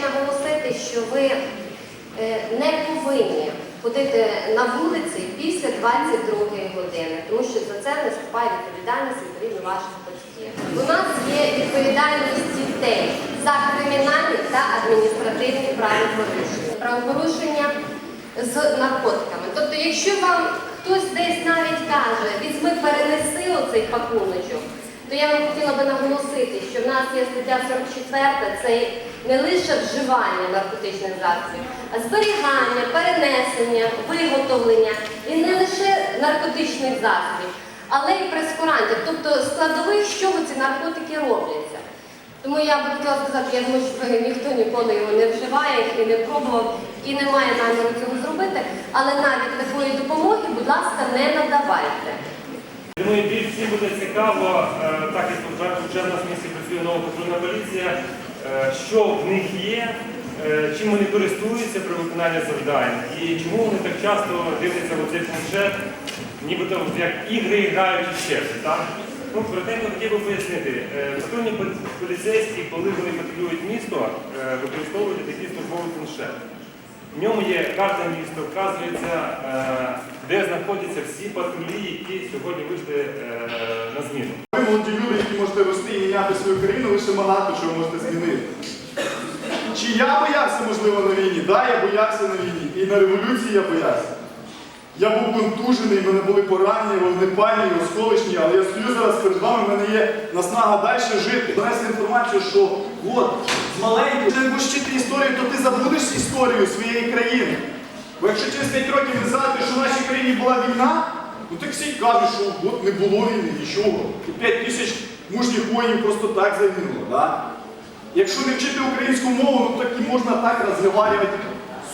наголосити, що ви е, не повинні ходити на вулиці після 22 години, тому що за це наступає відповідальність відповідно ваших батьків. У нас є відповідальність дітей за кримінальні та адміністративні правопорушення. Правопорушення з наркотиками. Тобто, якщо вам хтось десь навіть каже, візьми, перенеси оцей пакуночок, то я вам хотіла би наголосити, що в нас є стаття 44, це не лише вживання наркотичних засобів, а зберігання, перенесення, виготовлення і не лише наркотичних засобів, але й прескурантів, тобто складових, з чого ці наркотики робляться. Тому я би хотіла сказати, я думаю, що ніхто ніколи його не вживає і не пробував, і не має наміру цього зробити, але навіть такої допомоги, будь ласка, не надавайте. Думаю, більш всім буде цікаво, е, так як вже- в нас в місті працює нова патрульна поліція, що в них є, е, чим вони користуються при виконанні завдань і чому вони так часто дивляться в цей планшет, нібито як ігри грають ще щось. Ну, коротенько хотів би пояснити. Е, Патрульні поліцейські, коли вони патрулюють місто, е, використовують такий службовий планшет. В ньому є карта міста, вказується, е, де знаходяться всі патрулі, які сьогодні вийшли е, на зміну. Молоді люди, які можете рости і міняти свою країну, ви ще багато чого можете змінити. Чи я боявся, можливо, на війні? Так, да, я боявся на війні. І на революції я боявся. Я був контужений, в мене були поранені, вогнепальні, осколочні, але я стою зараз перед вами, в мене є наснага далі жити. Донесли інформацію, що от, з ти не будеш вчити історію, то ти забудеш історію своєї країни. Бо якщо через 5 років ви згадуєте, що в нашій країні була війна, ну так всі кажуть, що от не було війни, нічого. І 5 тисяч мужніх воїнів просто так загинуло. Да? Якщо не вчити українську мову, ну так і можна так розговарювати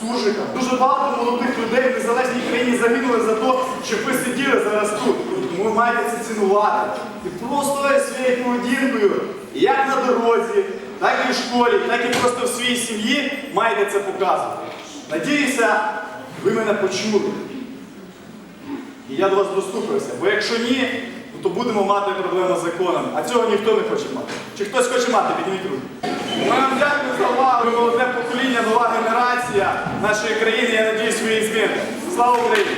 суржиком. Дуже багато молодих людей в незалежній країні загинули за те, щоб ви сиділи зараз тут. Ви маєте це цінувати. І просто своєю поведінкою, як на дорозі, так і в школі, так і просто в своїй сім'ї маєте це показувати. Надіюся, ви мене почули. І я до вас доступився. Бо якщо ні, то будемо мати проблему з законом. А цього ніхто не хоче мати. Чи хтось хоче мати, підніміть руку. Ми вам дякую за увагу. Молоде покоління, нова генерація нашої країни. Я надіюсь, ви її зміни. Слава Україні!